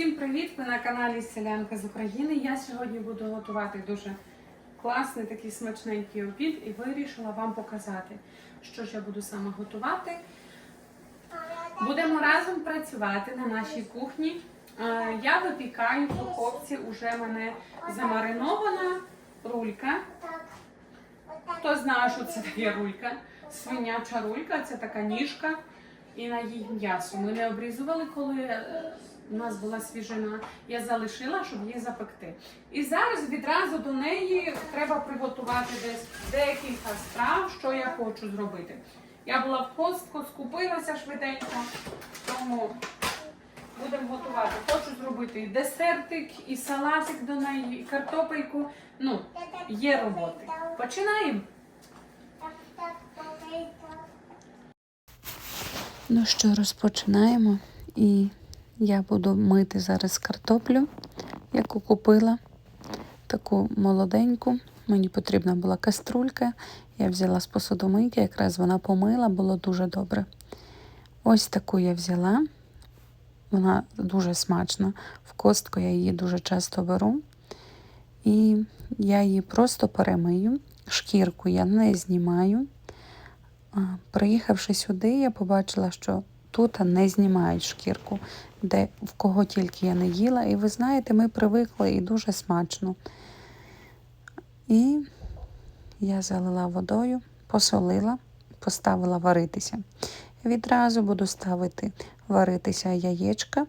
Всім привіт! Ви на каналі Селянка з України. Я сьогодні буду готувати дуже класний такий смачненький обід і вирішила вам показати, що ж я буду саме готувати. Будемо разом працювати на нашій кухні. Е, Я випікаю в духовці, уже мене замаринована рулька. Хто знає, що це таке рулька? Свиняча рулька, це така ніжка і на її м'ясо. Ми не обрізували, коли е, у нас була свіжина. Я залишила, щоб її запекти. І зараз відразу до неї треба приготувати десь декілька страв, що я хочу зробити. Я була в костку, скупилася швиденько, тому будемо готувати. Хочу зробити і десертик, і салатик до неї, і картопельку. Ну, є роботи. Починаємо. Ну що, розпочинаємо. І я буду мити зараз картоплю, яку купила. Таку молоденьку. Мені потрібна була каструлька. Я взяла з посудомийки, якраз вона помила, було дуже добре. Ось таку я взяла. Вона дуже смачна. В костку я її дуже часто беру. І я її просто перемию. Шкірку я не знімаю. Приїхавши сюди, я побачила, що тут не знімають шкірку, де в кого тільки я не їла. І ви знаєте, ми привикли і дуже смачно. І я залила водою, посолила, поставила варитися. Відразу буду ставити варитися яєчка,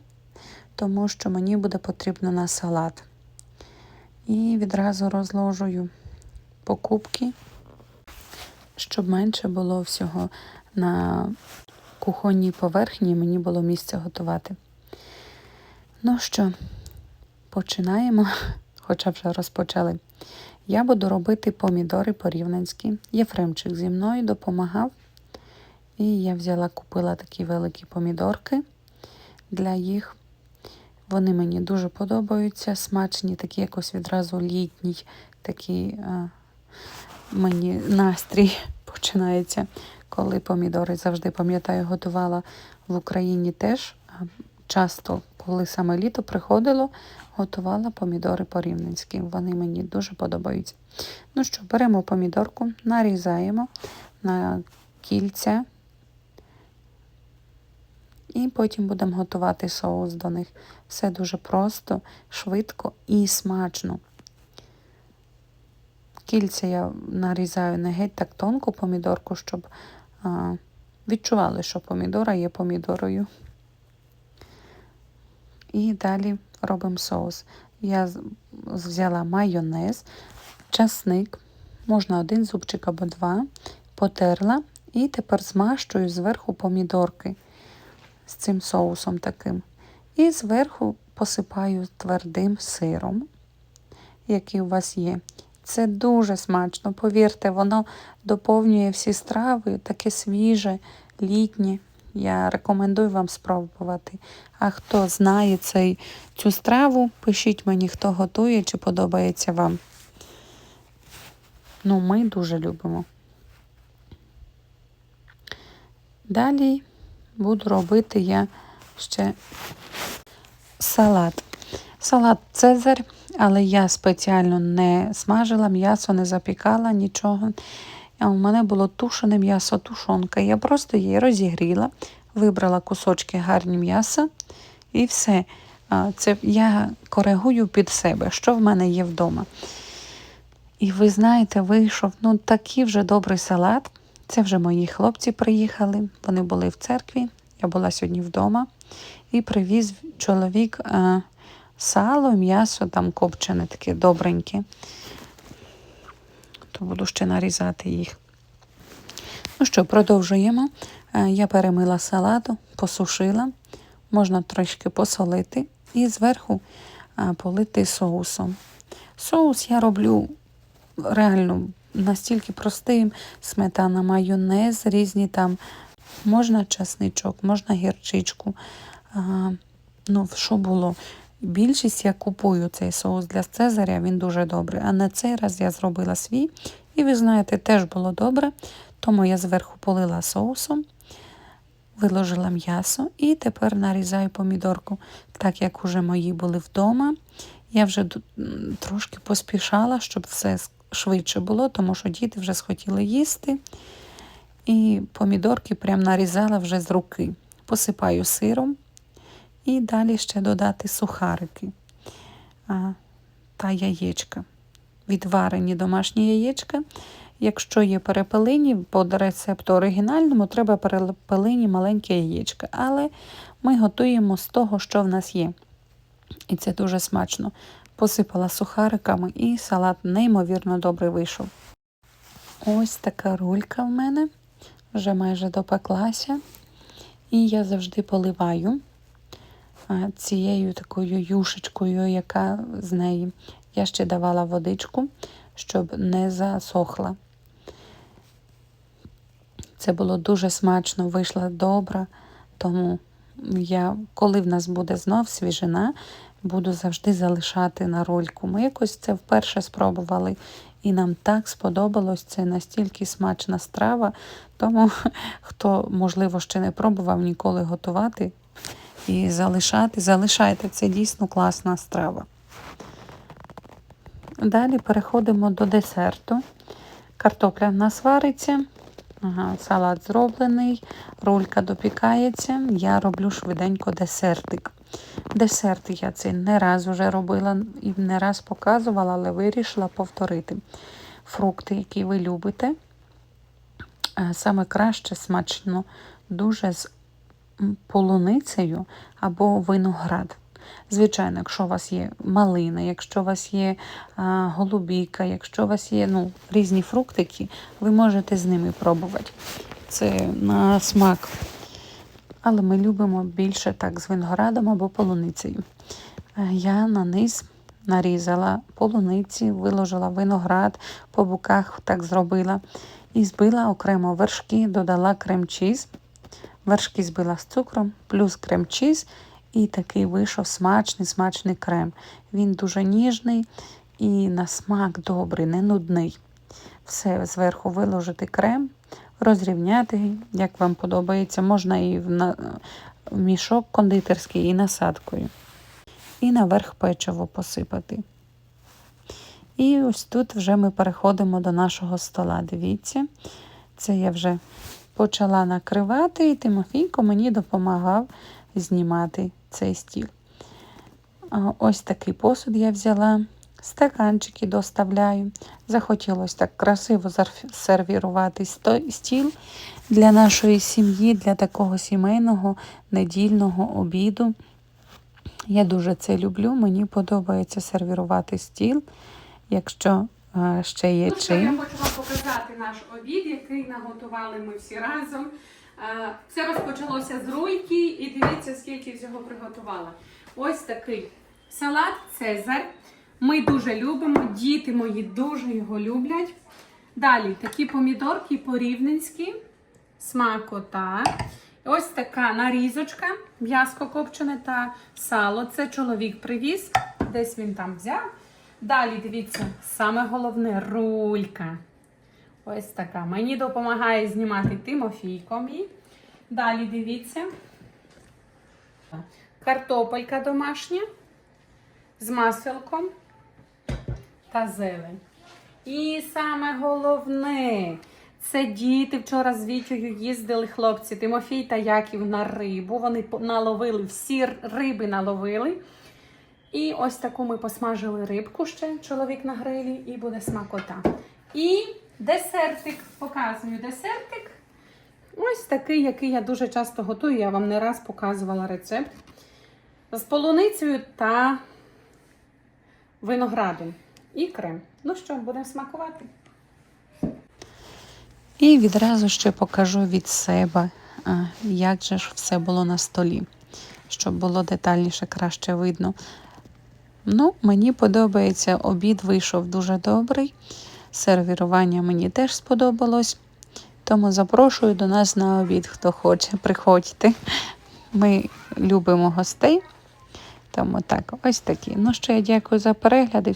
тому що мені буде потрібно на салат. І відразу розложую покупки щоб менше було всього на кухонній поверхні, мені було місце готувати. Ну що, починаємо, хоча вже розпочали. Я буду робити помідори порівнянські. Єфремчик зі мною допомагав. І я взяла, купила такі великі помідорки для їх. Вони мені дуже подобаються, смачні, такі якось відразу літній, такий а, мені настрій починається, коли помідори завжди пам'ятаю, готувала в Україні теж. Часто, коли саме літо приходило, готувала помідори по-рівненськи. Вони мені дуже подобаються. Ну що, беремо помідорку, нарізаємо на кільця. І потім будемо готувати соус до них. Все дуже просто, швидко і смачно. Кільця я нарізаю не геть так тонку помідорку, щоб а, відчували, що помідора є помідорою. І далі робимо соус. Я взяла майонез, часник, можна один зубчик або два, потерла і тепер змащую зверху помідорки з цим соусом таким. І зверху посипаю твердим сиром, який у вас є. Це дуже смачно, повірте, воно доповнює всі страви, таке свіже, літнє. Я рекомендую вам спробувати. А хто знає цей, цю страву, пишіть мені, хто готує, чи подобається вам. Ну, ми дуже любимо. Далі буду робити я ще салат. Салат Цезарь, але я спеціально не смажила м'ясо, не запікала нічого. У мене було тушене м'ясо, тушонка. Я просто її розігріла, вибрала кусочки гарні м'яса і все. Це я коригую під себе, що в мене є вдома. І ви знаєте, вийшов ну такий вже добрий салат. Це вже мої хлопці приїхали. Вони були в церкві. Я була сьогодні вдома і привіз чоловік а, сало, м'ясо там копчене, таке добреньке. То буду ще нарізати їх. Ну що, продовжуємо. Я перемила салату, посушила, можна трошки посолити і зверху полити соусом. Соус я роблю реально настільки простим: сметана, майонез, різні там. Можна часничок, можна гірчичку. Ну, що було? Більшість я купую цей соус для Цезаря, він дуже добрий. А на цей раз я зробила свій. І ви знаєте, теж було добре. Тому я зверху полила соусом. Виложила м'ясо і тепер нарізаю помідорку. Так як уже мої були вдома, я вже трошки поспішала, щоб все швидше було, тому що діти вже схотіли їсти. І помідорки прям нарізала вже з руки. Посипаю сиром і далі ще додати сухарики та яєчка. Відварені домашні яєчка. Якщо є перепелині, по рецепту оригінальному треба перепелині маленьке яєчка. Але ми готуємо з того, що в нас є. І це дуже смачно. Посипала сухариками і салат неймовірно добре вийшов. Ось така рулька в мене вже майже допеклася. І я завжди поливаю цією такою юшечкою, яка з неї. Я ще давала водичку, щоб не засохла. Це було дуже смачно, вийшла добра, тому я, коли в нас буде знов свіжина, буду завжди залишати на рольку. Ми якось це вперше спробували, і нам так сподобалось. Це настільки смачна страва. Тому хто, можливо, ще не пробував ніколи готувати і залишати, залишайте. Це дійсно класна страва. Далі переходимо до десерту. Картопля в нас вариться. Ага, салат зроблений, рулька допікається. Я роблю швиденько десертик. Десерт я це не раз вже робила і не раз показувала, але вирішила повторити. Фрукти, які ви любите, е, саме краще смачно, дуже з полуницею або виноград. Звичайно, якщо у вас є малина, якщо у вас є а, голубіка, якщо у вас є ну, різні фруктики, ви можете з ними пробувати. Це на смак. Але ми любимо більше так з виноградом або полуницею. Е, Я на низ нарізала полуниці, виложила виноград, по боках так зробила. І збила окремо вершки, додала крем-чіз. Вершки збила з цукром, плюс крем-чіз. І такий вийшов смачний, смачний крем. Він дуже ніжний і на смак добрий, не нудний. Все зверху виложити крем, розрівняти, як вам подобається. Можна і в, мішок кондитерський, і насадкою. І наверх печиво посипати. І ось тут вже ми переходимо до нашого стола. Дивіться, це я вже почала накривати, і Тимофійко мені допомагав знімати цей стіл. Ось такий посуд я взяла, стаканчики доставляю. Захотілося так красиво сервірувати стіл для нашої сім'ї, для такого сімейного недільного обіду. Я дуже це люблю. Мені подобається сервірувати стіл, якщо ще є Ну що, я чим. хочу вам показати наш обід, який наготували ми всі разом. Все розпочалося з рульки, і дивіться, скільки всього приготувала. Ось такий салат Цезар. Ми дуже любимо, діти мої дуже його люблять. Далі такі помідорки порівненські, смакота. Ось така нарізочка, м'яско копчене та сало. Це чоловік привіз, десь він там взяв. Далі дивіться, саме головне рулька. Ось така. Мені допомагає знімати Тимофійко мій. Далі дивіться. Картопелька домашня з маселком та зелень. І саме головне, це діти вчора з Вітєю їздили хлопці Тимофій та Яків на рибу. Вони наловили, всі риби наловили. І ось таку ми посмажили рибку ще, чоловік на грилі, і буде смакота. І десертик, показую десертик. Ось такий, який я дуже часто готую. Я вам не раз показувала рецепт. З полуницею та виноградом. І крем. Ну що, будемо смакувати. І відразу ще покажу від себе, як же ж все було на столі, щоб було детальніше, краще видно. Ну, мені подобається, обід вийшов дуже добрий. Сервірування мені теж сподобалось. Тому запрошую до нас на обід, хто хоче, приходьте. Ми любимо гостей. Тому так, ось такі. Ну що, я дякую за перегляди.